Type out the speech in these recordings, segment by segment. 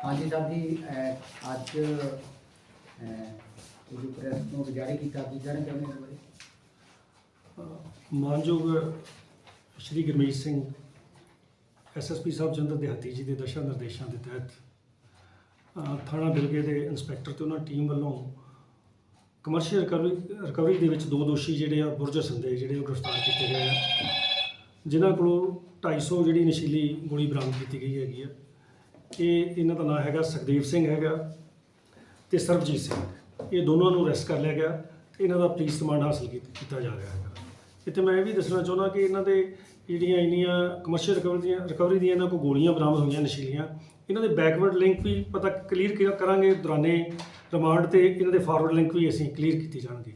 ਹਾਂਜੀ ਸਾਹਿਬ ਜੀ ਅਹ, ਅੱਜ ਇਹ ਜੋ ਪ੍ਰੈਸ ਨੂੰ ਜਾਰੀ ਕੀਤਾ ਕੀ ਕਹਿਣਾ ਚਾਹੁੰਦੇ ਹੋ ਇਸ ਬਾਰੇ? ਮਾਨਯੋਗ ਸ਼੍ਰੀ ਗੁਰਮੀਤ ਸਿੰਘ ਐਸਐਸਪੀ ਸਾਹਿਬ ਚੰਦਰ ਦਿਹਾਤੀ ਜੀ ਦੇ ਦਸ਼ਾ ਨਿਰਦੇਸ਼ਾਂ ਦੇ ਤਹਿਤ ਅ, ਥਾਣਾ ਬਿਲਗੇ ਦੇ ਇੰਸਪੈਕਟਰ ਤੇ ਉਹਨਾਂ ਟੀਮ ਵੱਲੋਂ ਕਮਰਸ਼ੀਅਲ ਰਿਕਵਰੀ ਰਿਕਵਰੀ ਦੇ ਵਿੱਚ ਦੋ ਦੋਸ਼ੀ ਜਿਹੜੇ ਆ ਬੁਰਜ ਸੰਦੇ ਜਿਹੜੇ ਉਹ ਗ੍ਰਿਫਤਾਰ ਕੀਤੇ ਗਏ ਆ। ਜਿਨ੍ਹਾਂ ਕੋਲੋਂ 250 ਜਿਹੜੀ ਨਸ਼ੀਲੀ ਗੋਲੀ ਬਰਾਮਦ ਕੀਤੀ ਗਈ ਹੈਗੀ ਆ। ਇਹ ਇਹਨਾਂ ਦਾ ਨਾਮ ਹੈਗਾ ਸੁਖਦੇਵ ਸਿੰਘ ਹੈਗਾ ਤੇ ਸਰਬਜੀਤ ਸਿੰਘ। ਇਹ ਦੋਨਾਂ ਨੂੰ ਅਰੈਸਟ ਕਰ ਲਿਆ ਗਿਆ ਤੇ ਇਹਨਾਂ ਦਾ ਪੁਲਿਸ ਰਿਮਾਂਡ ਹਾਸਲ ਕੀਤ- ਕੀਤਾ ਜਾ ਰਿਹਾ ਹੈਗਾ। ਇੱਥੇ ਮੈਂ ਇਹ ਵੀ ਦੱਸਣਾ ਚਾਹੁੰਦਾ ਕਿ ਇਹਨਾਂ ਦੇ ਜਿਹੜੀਆਂ ਇੰਨੀਆਂ ਕਮਰਸ਼ੀਅਲ ਰਿਕਵਰੀ ਦੀਆਂ ਰਿਕਵਰੀ ਦੀਆਂ ਇਹਨਾਂ ਕੋਲ ਗੋਲੀਆਂ ਬਰਾਮਦ ਹੋਈਆਂ ਨਸ਼ੀਲੀਆਂ। ਇਹਨਾਂ ਦੇ ਬੈਕਵਰਡ ਲਿੰਕ ਵੀ ਪਤਾ ਕਲੀਅਰ ਕਰਾਂਗੇ, ਦੌਰਾਨੇ ਰਿਮਾਂਡ ਤੇ ਇਹਨਾਂ ਦੇ ਫਾਰਵਰਡ ਲਿੰਕ ਵੀ ਅਸੀਂ ਕਲੀਅਰ ਕੀਤੀ ਜਾਣਗੇ।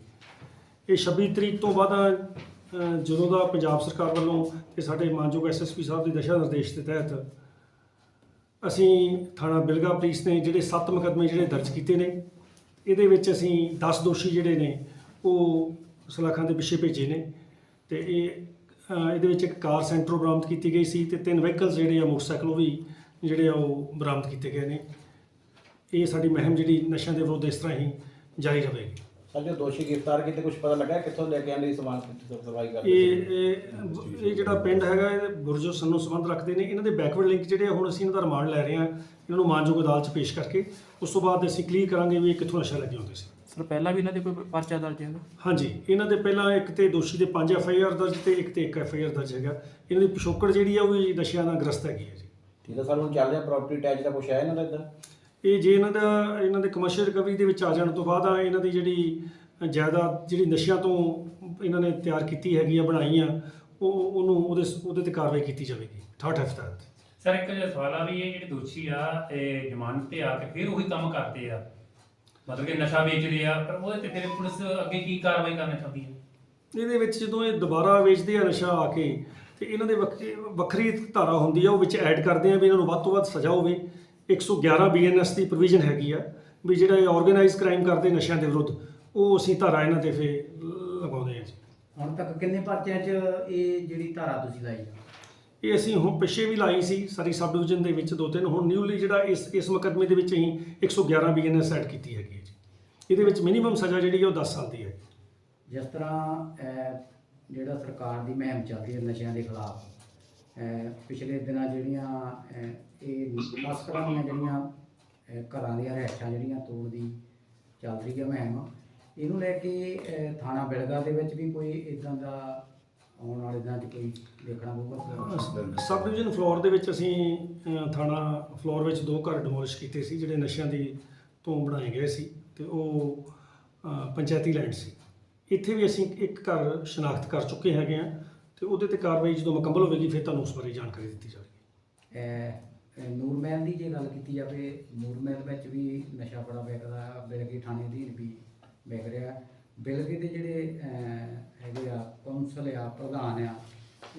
ਇਹ 26 ਤਰੀਕ ਤੋਂ ਬਾਅਦ ਜਦੋਂ ਦਾ ਪੰਜਾਬ ਸਰਕਾਰ ਵੱਲੋਂ ਤੇ ਸਾਡੇ ਮਾਨਯੋਗ ਐਸਐਸਪੀ ਸਾਹਿਬ ਦੇ ਦਿਸ਼ਾ ਨਿਰਦੇਸ਼ ਦੇ ਤਹਿਤ ਅਸੀਂ ਥਾਣਾ ਬਿਲਗਾ ਪੁਲਿਸ ਨੇ ਜਿਹੜੇ 7 ਮੁਕੱਦਮੇ ਜਿਹੜੇ ਦਰਜ ਕੀਤੇ ਨੇ, ਇਹਦੇ ਵਿੱਚ ਅਸੀਂ 10 ਦੋਸ਼ੀ ਜਿਹੜੇ ਨੇ ਉਹ ਸਲਾਖਾਂ ਦੇ ਪਿੱਛੇ ਭੇਜੇ ਨੇ ਤੇ ਇਹ ਇਹਦੇ ਵਿੱਚ ਇੱਕ ਕਾਰ ਸੈਂਟਰ ਬਰਾਮਦ ਕੀਤੀ ਗਈ ਸੀ ਤੇ ਤਿੰਨ ਵਹੀਕਲਸ ਜਿਹੜੇ ਆ ਮੋਟਰਸਾਈਕਲ ਉਹ ਵੀ ਜਿਹੜੇ ਆ ਉਹ ਬਰਾਮਦ ਕੀਤੇ ਗਏ ਨੇ। ਇਹ ਸਾਡੀ ਮਹਿਮ ਜਿਹੜੀ ਨਸ਼ਿਆਂ ਦੇ ਵਿਰੁੱਧ ਇਸ ਤਰ੍ਹਾਂ ਹੀ ਜਾਰੀ ਰਹੇਗੀ। ਸਰ ਜੋ ਦੋਸ਼ੀ ਗ੍ਰਿਫਤਾਰ ਕੀਤੇ ਕੁਝ ਪਤਾ ਲੱਗਾ ਕਿੱਥੋਂ ਲੈ ਕੇ ਆਂਦੇ ਸਮਾਨ ਸਫ਼ਾਈ ਕਰਦੇ ਇਹ ਸੀ? ਇਹ ਇਹ ਜਿਹੜਾ ਪਿੰਡ ਹੈਗਾ ਇਹ ਬੁਰਜੋ ਸੰਨੂ ਸੰਬੰਧ ਰੱਖਦੇ ਨੇ। ਇਹਨਾਂ ਦੇ ਬੈਕਵਰਡ ਲਿੰਕ ਜਿਹੜੇ ਆ, ਹੁਣ ਅਸੀਂ ਇਹਨਾਂ ਦਾ ਰਿਮਾਂਡ ਲੈ ਰਹੇ ਹਾਂ ਇਹਨਾਂ ਨੂੰ ਮਾਨਯੋਗ ਅਦਾਲਤ 'ਚ ਪੇਸ਼ ਕਰਕੇ। ਉਸ ਤੋਂ ਬਾਅਦ ਅਸੀਂ ਕਲੀਅਰ ਕਰਾਂਗੇ ਵੀ ਇਹ ਕਿੱਥੋਂ ਨਸ਼ਾ ਲੈ ਕੇ ਆਉਂਦੇ ਸੀ। ਸਰ ਪਹਿਲਾਂ ਵੀ ਇਹਨਾਂ ਦੇ ਕੋਈ ਪਰਚਾ ਦਰਜ ਹੈਗਾ? ਹਾਂਜੀ ਇਹਨਾਂ ਦੇ ਪਹਿਲਾਂ ਇੱਕ ਤੇ ਦੋਸ਼ੀ ਦੇ 5 ਐਫ ਆਈ ਆਰ ਦਰਜ ਤੇ ਇੱਕ ਤੇ 1 ਐਫ ਆਈ ਆਰ ਦਰਜ ਹੈਗਾ। ਇਹਨਾਂ ਦੀ ਪਿਛੋਕੜ ਜਿਹੜੀ ਆ ਉਹ ਵੀ ਨਸ਼ਿਆਂ ਨਾਲ ਗ੍ਰਸਤ ਹੈਗੀ ਹੈ ਜੀ। ਠੀਕ ਹੈ ਸਰ ਹੁਣ ਚੱਲ ਰਿਹਾ ਪ੍ਰਾਪਰਟੀ ਟੈਚ ਦਾ ਕੁਝ ਹੈ ਇਹਨਾਂ ਦਾ ਇਦਾਂ ਇਹ ਜੇ ਇਹਨਾਂ ਦਾ ਇਹਨਾਂ ਦੇ ਕਮਰਸ਼ੀਅਲ ਰਿਕਵਰੀ ਦੇ ਵਿੱਚ ਆ ਜਾਣ ਤੋਂ ਬਾਅਦ ਆ ਇਹਨਾਂ ਦੀ ਜਿਹੜੀ ਜਾਇਦਾਦ ਜਿਹੜੀ ਨਸ਼ਿਆਂ ਤੋਂ ਇਹਨਾਂ ਨੇ ਤਿਆਰ ਕੀਤੀ ਹੈਗੀ ਆ ਬਣਾਈ ਆ ਉਹ ਉਹਨੂੰ ਉਹਦੇ ਉਹਦੇ ਤੇ ਕਾਰਵਾਈ ਕੀਤੀ ਜਾਵੇਗੀ ਥਰਡ ਐਫ ਤਹਿਤ ਸਰ ਇੱਕ ਜਿਹੜਾ ਸਵਾਲ ਆ ਵੀ ਇਹ ਜਿਹੜੇ ਦੋਸ਼ੀ ਆ ਇਹ ਜ਼ਮਾਨਤ ਤੇ ਆ ਕੇ ਫਿਰ ਉਹੀ ਕੰਮ ਕਰਦੇ ਆ। ਮਤਲਬ ਕਿ ਨਸ਼ਾ ਵੇਚਦੇ ਆ ਪਰ ਉਹਦੇ ਤੇ ਫਿਰ ਪੁਲਿਸ ਅੱਗੇ ਕੀ ਕਾਰਵਾਈ ਕਰਨਾ ਚਾਹੁੰਦੀ ਹੈ ਇਹਦੇ ਵਿੱਚ ਜਦੋਂ ਇਹ ਦੁਬਾਰਾ ਵੇਚਦੇ ਆ ਨਸ਼ਾ ਆ ਕੇ ਤੇ ਇਹਨਾਂ ਦੇ ਵੱਖ- ਵੱਖਰੀ ਧਾਰਾ ਹੁੰਦੀ ਆ ਉਹ ਵਿੱਚ ਐਡ ਕਰਦੇ ਆ ਵੀ ਇਹਨਾਂ ਨੂੰ ਵੱਧ ਤੋਂ ਵੱਧ ਸਜ਼ਾ ਹੋਵੇ। 111 ਬੀਐਨਐਸ ਦੀ ਪ੍ਰੋਵੀਜ਼ਨ ਹੈਗੀ ਆ ਵੀ ਜਿਹੜਾ ਇਹ ਆਰਗੇਨਾਈਜ਼ ਕ੍ਰਾਈਮ ਕਰਦੇ ਨਸ਼ਿਆਂ ਦੇ ਵਿਰੁੱਧ ਉਹ ਅਸੀਂ ਧਾਰਾ ਇਹਨਾਂ ਤੇ ਫੇ ਲਗਾਉਂਦੇ ਆ ਜੀ। ਹੁਣ ਤੱਕ ਕਿੰਨੇ ਪਰਚਿਆਂ 'ਚ ਇਹ ਜਿਹੜੀ ਧਾਰਾ ਤੁਸੀਂ ਲਾਈ ਆ? ਇਹ ਅਸੀਂ ਹੁਣ ਪਿੱਛੇ ਵੀ ਲਾਈ ਸੀ ਸਾਰੀ ਸਬ ਡਿਵੀਜ਼ਨ ਦੇ ਵਿੱਚ ਦੋ ਤਿੰਨ ਹੁਣ ਨਿਊਲੀ ਜਿਹੜਾ ਇਸ ਇਸ ਮੁਕੱਦਮੇ ਦੇ ਵਿੱਚ ਅਸੀਂ 111 ਬੀਐਨਐਸ ਐਡ ਕੀਤੀ ਹੈਗੀ ਹੈ ਜੀ। ਇਹਦੇ ਵਿੱਚ ਮਿਨੀਮਮ ਸਜ਼ਾ ਜਿਹੜੀ ਉਹ 10 ਸਾਲ ਦੀ ਹੈ। ਜਿਸ ਤਰ੍ਹਾਂ ਅਹ, ਜਿਹੜਾ ਸਰਕਾਰ ਦੀ ਮੁਹਿੰਮ ਚੱਲ ਰਹੀ ਹੈ ਨਸ਼ਿਆਂ ਦੇ ਖਿਲਾਫ ਪਿਛਲੇ ਦਿਨਾਂ ਜਿਹੜੀਆਂ ਇਹ ਤਸਕਰਾਂ ਦੀਆਂ ਜਿਹੜੀਆਂ ਘਰਾਂ ਦੀਆਂ ਰਹਿਸ਼ਾਂ ਜਿਹੜੀਆਂ ਤੋੜਦੀ ਚੱਲ ਰਹੀ ਹੈ ਮਹਿਮ ਇਹਨੂੰ ਲੈ ਕੇ ਥਾਣਾ ਬਿਲਗਾ ਦੇ ਵਿੱਚ ਵੀ ਕੋਈ ਇਦਾਂ ਦਾ ਆਉਣ ਵਾਲੇ ਦਿਨਾਂ 'ਚ ਕੋਈ ਦੇਖਣਾ ਪਊਗਾ? ਸਬ ਡਿਵੀਜ਼ਨ ਫਲੋਰ ਦੇ ਵਿੱਚ ਅਸੀਂ ਥਾਣਾ ਫਲੋਰ ਵਿੱਚ ਦੋ ਘਰ ਡਿਮੋਲਿਸ਼ ਕੀਤੇ ਸੀ, ਜਿਹੜੇ ਨਸ਼ਿਆਂ ਦੀ ਤੋਂ ਬਣਾਏ ਗਏ ਸੀ ਤੇ ਉਹ ਪੰਚਾਇਤੀ ਲੈਂਡ ਸੀ। ਇੱਥੇ ਵੀ ਅਸੀਂ ਇੱਕ ਘਰ ਸ਼ਨਾਖਤ ਕਰ ਚੁੱਕੇ ਹੈਗੇ ਆ। ਤੇ ਉਹਦੇ ਤੇ ਕਾਰਵਾਈ ਜਦੋਂ ਮੁਕੰਮਲ ਹੋਵੇਗੀ ਫਿਰ ਤੁਹਾਨੂੰ ਉਸ ਬਾਰੇ ਜਾਣਕਾਰੀ ਦਿੱਤੀ ਜਾਵੇਗੀ। ਅਹ, ਨੂਰਮਹਿਲ ਦੀ ਜੇ ਗੱਲ ਕੀਤੀ ਜਾਵੇ ਨੂਰਮਹਿਲ ਵਿੱਚ ਵੀ ਨਸ਼ਾ ਬੜਾ ਵਿਕਦਾ ਬਿਲਗੇ ਥਾਣੇ ਅਧੀਨ ਵੀ ਵਿਕ ਰਿਹਾ। ਬਿਲਗੇ ਦੇ ਜਿਹੜੇ ਅਹ, ਹੈਗੇ ਆ ਕੌਂਸਲ ਆ ਪ੍ਰਧਾਨ ਆ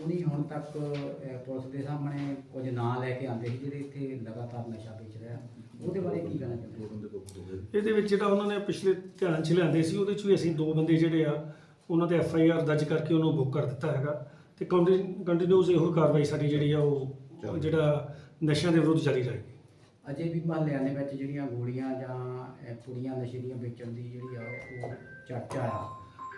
ਉਹਨੀ ਹੁਣ ਤੱਕ ਅਹ, ਪੁਲਿਸ ਦੇ ਸਾਹਮਣੇ ਕੁਝ ਨਾਂ ਲੈ ਕੇ ਆਉਂਦੇ ਸੀ ਜਿਹੜੇ ਇੱਥੇ ਲਗਾਤਾਰ ਨਸ਼ਾ ਵੇਚ ਰਿਹਾ ਉਹਦੇ ਬਾਰੇ ਕੀ ਕਹਿਣਾ ਚਾਹੁੰਦੇ ਹੋ ਇਹਦੇ ਵਿੱਚ ਜਿਹੜਾ ਉਹਨਾਂ ਨੇ ਪਿਛਲੇ ਧਿਆਨ 'ਚ ਲਿਆਂਦੇ ਸੀ ਉਹਦੇ 'ਚ ਵੀ ਅਸੀਂ ਦੋ ਬੰਦੇ ਜਿਹੜੇ ਆ ਉਹਨਾਂ ਤੇ ਐਫ ਆਈ ਆਰ ਦਰਜ ਕਰਕੇ ਉਹਨੂੰ ਬੁੱਕ ਕਰ ਦਿੱਤਾ ਹੈਗਾ। ਤੇ ਕੰਟੀਨਿਊਸ ਇਹੋ ਕਾਰਵਾਈ ਸਾਡੀ ਜਿਹੜੀ ਆ ਉਹ ਜਿਹੜਾ ਨਸ਼ਿਆਂ ਦੇ ਵਿਰੁੱਧ ਜਾਰੀ ਰਹੇਗੀ ਅਜੇ ਵੀ ਮਹੱਲਿਆਂ ਦੇ ਵਿੱਚ ਜਿਹੜੀਆਂ ਗੋਲੀਆਂ ਜਾਂ ਪੁੜੀਆਂ ਨਸ਼ੇ ਦੀਆਂ ਵੇਚਣ ਦੀ ਜਿਹੜੀ ਆ ਉਹ ਚਰਚਾ ਆ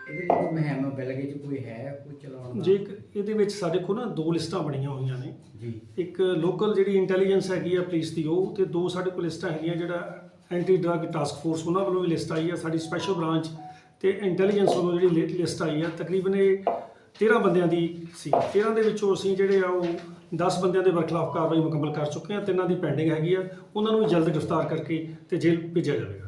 ਇਹਦੇ ਕੋਈ ਮੁਹਿੰਮ ਬਿਲਗੇ 'ਚ ਕੋਈ ਹੈ ਕੋਈ ਚਲਾਉਣ ਦਾ? ਜੇ ਇੱਕ ਇਹਦੇ ਵਿੱਚ ਸਾਡੇ ਕੋਲ ਨਾ ਦੋ ਲਿਸਟਾਂ ਬਣੀਆਂ ਹੋਈਆਂ ਨੇ। ਜੀ। ਇੱਕ ਲੋਕਲ ਜਿਹੜੀ ਇੰਟੈਲੀਜੈਂਸ ਹੈਗੀ ਆ ਪੁਲਿਸ ਦੀ ਉਹ ਤੇ ਦੋ ਸਾਡੇ ਕੋਲ ਲਿਸਟਾਂ ਹੈਗੀਆਂ ਜਿਹੜਾ ਐਂਟੀ ਡਰੱਗ ਟਾਸਕ ਫੋਰਸ ਉਹਨਾਂ ਵੱਲੋਂ ਵੀ ਲਿਸਟ ਆਈ ਆ ਸਾਡੀ ਸਪੈਸ਼ਲ ਬ੍ਰਾਂਚ ਤੇ ਇੰਟੈਲੀਜੈਂਸ ਵੱਲੋਂ ਜਿਹੜੀ ਲਿਸਟ ਆਈ ਆ। ਤਕਰੀਬਨ ਇਹ 13 ਬੰਦਿਆਂ ਦੀ ਸੀ। 13 ਦੇ ਵਿੱਚੋਂ ਅਸੀਂ ਜਿਹੜੇ ਆ ਉਹ 10 ਬੰਦਿਆਂ ਦੇ ਬਰਖਲਾਫ ਕਾਰਵਾਈ ਮੁਕੰਮਲ ਕਰ ਚੁੱਕੇ ਹਾਂ ਤਿੰਨਾਂ ਦੀ ਪੈਂਡਿੰਗ ਹੈਗੀ ਆ। ਉਹਨਾਂ ਨੂੰ ਵੀ ਜਲਦ ਗ੍ਰਿਫਤਾਰ ਕਰਕੇ ਤੇ ਜੇਲ੍ਹ ਭੇਜਿਆ ਜਾਵੇਗਾ।